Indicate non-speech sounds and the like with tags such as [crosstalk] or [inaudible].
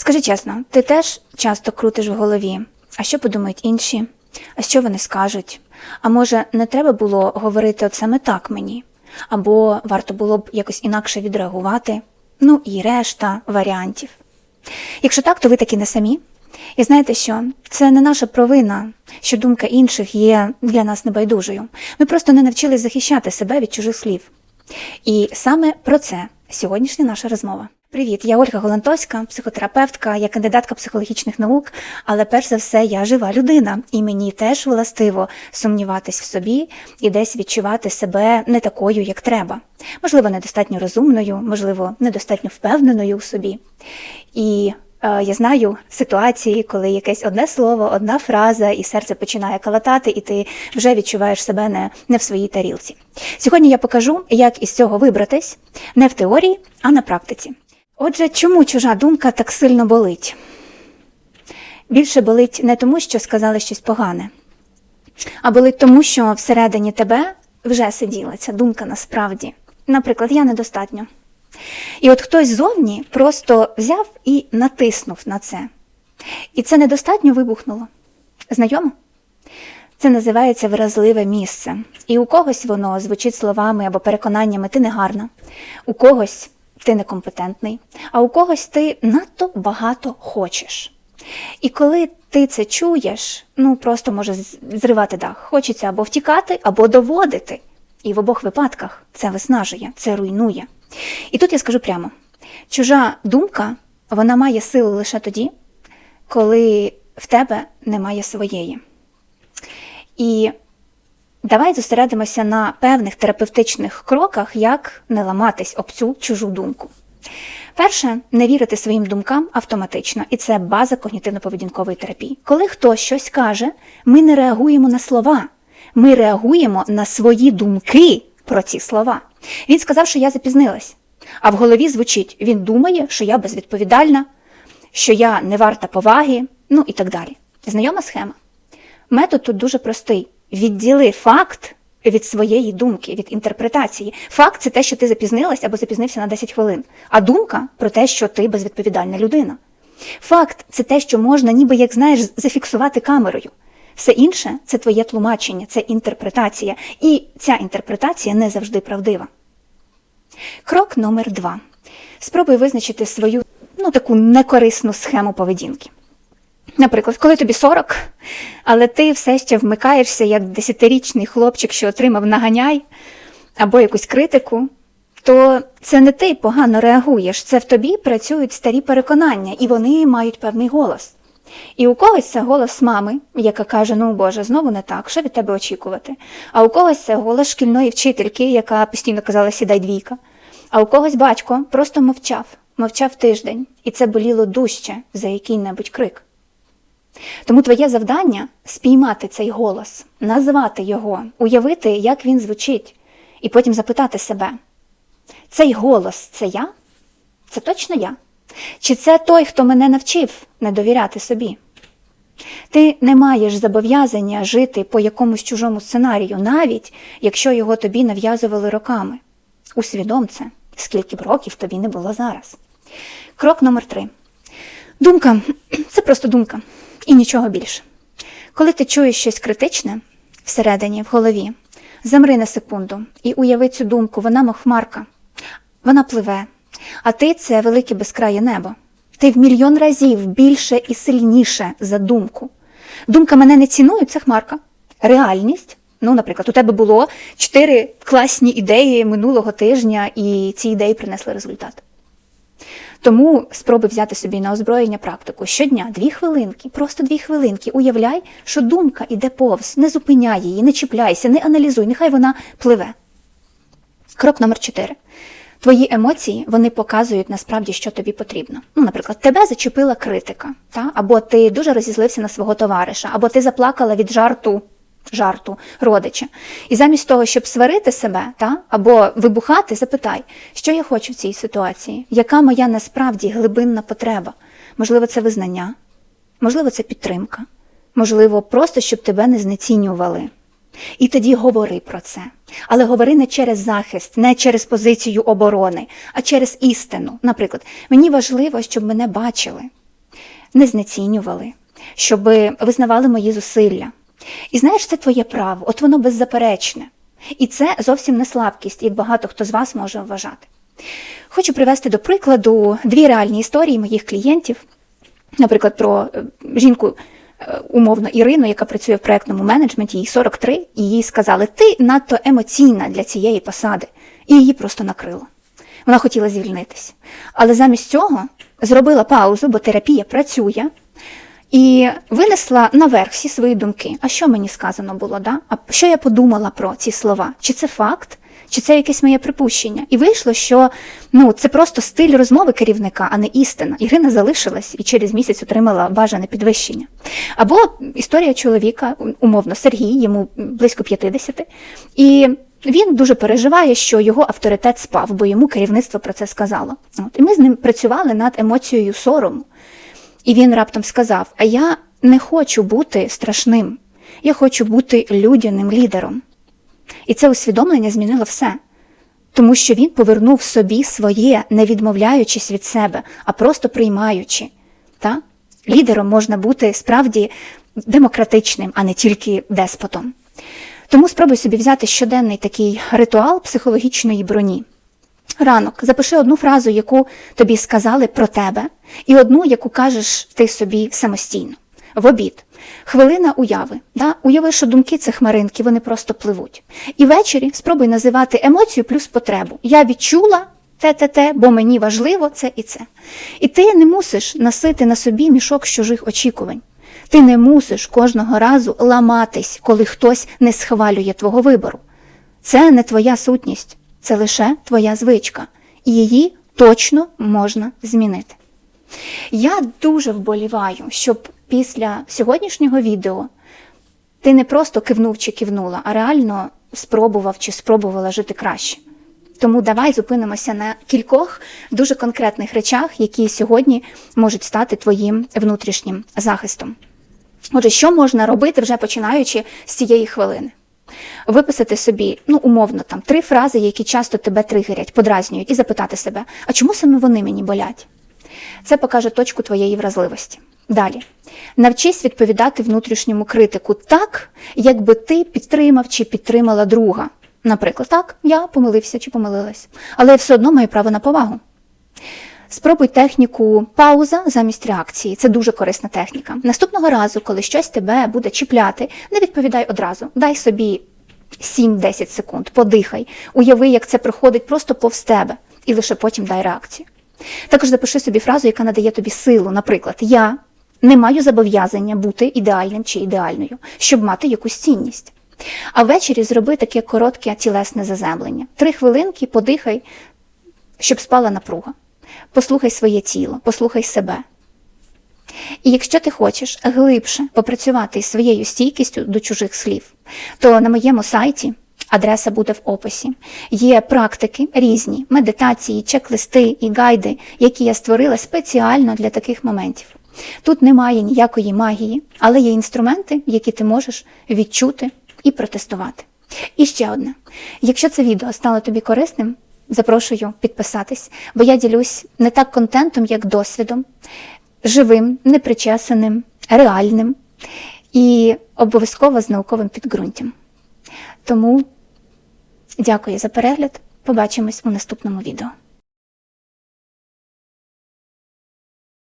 Скажи чесно, ти теж часто крутиш в голові, а що подумають інші? А що вони скажуть? А може, не треба було говорити от саме так мені? Або варто було б якось інакше відреагувати? Ну і решта варіантів. Якщо так, то ви таки не самі. І знаєте що? Це не наша провина, що думка інших є для нас небайдужою. Ми просто не навчились захищати себе від чужих слів. І саме про це сьогоднішня наша розмова. Привіт, я Ольга Голантовська, психотерапевтка, я кандидатка психологічних наук, але перш за все я жива людина, і мені теж властиво сумніватись в собі і десь відчувати себе не такою, як треба. Можливо, недостатньо розумною, можливо, недостатньо впевненою у собі. І е, я знаю ситуації, коли якесь одне слово, одна фраза, і серце починає калатати, і ти вже відчуваєш себе не, не в своїй тарілці. Сьогодні я покажу, як із цього вибратись не в теорії, а на практиці. Отже, чому чужа думка так сильно болить? Більше болить не тому, що сказали щось погане, а болить тому, що всередині тебе вже сиділа ця думка насправді. Наприклад, я недостатньо. І от хтось зовні просто взяв і натиснув на це. І це недостатньо вибухнуло. Знайомо? Це називається вразливе місце. І у когось воно звучить словами або переконаннями ти негарна, у когось ти некомпетентний, а у когось ти надто багато хочеш. І коли ти це чуєш, ну просто може зривати дах. Хочеться або втікати, або доводити. І в обох випадках це виснажує, це руйнує. І тут я скажу прямо: чужа думка вона має силу лише тоді, коли в тебе немає своєї. І давай зосередимося на певних терапевтичних кроках, як не ламатись об цю чужу думку. Перше, не вірити своїм думкам автоматично, і це база когнітивно-поведінкової терапії. Коли хтось щось каже, ми не реагуємо на слова, ми реагуємо на свої думки про ці слова. Він сказав, що я запізнилась, а в голові звучить: він думає, що я безвідповідальна, що я не варта поваги, ну і так далі. Знайома схема? Метод тут дуже простий: відділи факт від своєї думки, від інтерпретації. Факт це те, що ти запізнилась або запізнився на 10 хвилин, а думка про те, що ти безвідповідальна людина. Факт це те, що можна, ніби як знаєш, зафіксувати камерою. Все інше це твоє тлумачення, це інтерпретація, і ця інтерпретація не завжди правдива. Крок номер два. Спробуй визначити свою ну, таку некорисну схему поведінки. Наприклад, коли тобі 40, але ти все ще вмикаєшся як десятирічний хлопчик, що отримав наганяй або якусь критику, то це не ти погано реагуєш, це в тобі працюють старі переконання, і вони мають певний голос. І у когось це голос мами, яка каже: Ну Боже, знову не так, що від тебе очікувати? А у когось це голос шкільної вчительки, яка постійно казала сідай двійка. А у когось батько просто мовчав, мовчав тиждень, і це боліло дужче за який-небудь крик. Тому твоє завдання спіймати цей голос, назвати його, уявити, як він звучить, і потім запитати себе: цей голос це я? Це точно я? Чи це той, хто мене навчив не довіряти собі? Ти не маєш зобов'язання жити по якомусь чужому сценарію, навіть якщо його тобі нав'язували роками. Усвідом це, скільки б років тобі не було зараз. Крок номер три. Думка [clears throat] це просто думка і нічого більше. Коли ти чуєш щось критичне всередині, в голові, замри на секунду і уяви цю думку, вона мов хмарка, вона пливе, а ти це велике безкрає небо. Ти в мільйон разів більше і сильніше за думку. Думка мене не цінує, це хмарка. Реальність. Ну, наприклад, у тебе було чотири класні ідеї минулого тижня, і ці ідеї принесли результат. Тому спробуй взяти собі на озброєння практику щодня дві хвилинки, просто дві хвилинки. Уявляй, що думка іде повз, не зупиняй її, не чіпляйся, не аналізуй, нехай вона пливе. Крок номер 4. Твої емоції вони показують насправді, що тобі потрібно. Ну, наприклад, тебе зачепила критика, та? або ти дуже розізлився на свого товариша, або ти заплакала від жарту жарту родича. І замість того, щоб сварити себе та, або вибухати, запитай, що я хочу в цій ситуації, яка моя насправді глибинна потреба. Можливо, це визнання, можливо, це підтримка, можливо, просто щоб тебе не знецінювали. І тоді говори про це. Але говори не через захист, не через позицію оборони, а через істину. Наприклад, мені важливо, щоб мене бачили. не знецінювали, щоб визнавали мої зусилля. І знаєш, це твоє право, от воно беззаперечне. І це зовсім не слабкість, як багато хто з вас може вважати. Хочу привести до прикладу дві реальні історії моїх клієнтів, наприклад, про е, жінку. е, Умовно Ірину, яка працює в проектному менеджменті, їй 43, і їй сказали, ти надто емоційна для цієї посади, і її просто накрило. Вона хотіла звільнитись. Але замість цього зробила паузу, бо терапія працює, і винесла наверх всі свої думки. А що мені сказано було? Да? А що я подумала про ці слова? Чи це факт, чи це якесь моє припущення? І вийшло, що ну, це просто стиль розмови керівника, а не істина. Ірина залишилась і через місяць отримала бажане підвищення. Або історія чоловіка, умовно, Сергій, йому близько 50, і він дуже переживає, що його авторитет спав, бо йому керівництво про це сказало. От. І ми з ним працювали над емоцією сорому. І він раптом сказав: А я не хочу бути страшним, я хочу бути людяним лідером. І це усвідомлення змінило все. Тому що він повернув собі своє, не відмовляючись від себе, а просто приймаючи. Та? Лідером можна бути справді демократичним, а не тільки деспотом. Тому спробуй собі взяти щоденний такий ритуал психологічної броні. Ранок запиши одну фразу, яку тобі сказали про тебе, і одну, яку кажеш ти собі самостійно. В обід. Хвилина уяви. Да? Уяви, що думки це хмаринки, вони просто пливуть. І ввечері спробуй називати емоцію плюс потребу. Я відчула те-те-те, бо мені важливо це і це. І ти не мусиш носити на собі мішок чужих очікувань. Ти не мусиш кожного разу ламатись, коли хтось не схвалює твого вибору. Це не твоя сутність, це лише твоя звичка, і її точно можна змінити. Я дуже вболіваю, щоб після сьогоднішнього відео ти не просто кивнув чи кивнула, а реально спробував чи спробувала жити краще. Тому давай зупинимося на кількох дуже конкретних речах, які сьогодні можуть стати твоїм внутрішнім захистом. Отже, що можна робити вже починаючи з цієї хвилини? Виписати собі, ну, умовно, там три фрази, які часто тебе тригерять, подразнюють, і запитати себе, а чому саме вони мені болять? Це покаже точку твоєї вразливості. Далі. Навчись відповідати внутрішньому критику так, якби ти підтримав чи підтримала друга. Наприклад, так, я помилився чи помилилась, але я все одно маю право на повагу. Спробуй техніку пауза замість реакції. Це дуже корисна техніка. Наступного разу, коли щось тебе буде чіпляти, не відповідай одразу. Дай собі 7-10 секунд, подихай, уяви, як це проходить просто повз тебе, і лише потім дай реакцію. Також запиши собі фразу, яка надає тобі силу. Наприклад, я не маю зобов'язання бути ідеальним чи ідеальною, щоб мати якусь цінність. А ввечері зроби таке коротке тілесне заземлення. Три хвилинки подихай, щоб спала напруга. Послухай своє тіло, послухай себе. І якщо ти хочеш глибше попрацювати із своєю стійкістю до чужих слів, то на моєму сайті, адреса буде в описі, є практики різні, медитації, чек-листи і гайди, які я створила спеціально для таких моментів. Тут немає ніякої магії, але є інструменти, які ти можеш відчути і протестувати. І ще одне: якщо це відео стало тобі корисним, запрошую підписатись, бо я ділюсь не так контентом, як досвідом, живим, непричесаним, реальним і обов'язково з науковим підґрунтям. Тому дякую за перегляд. Побачимось у наступному відео.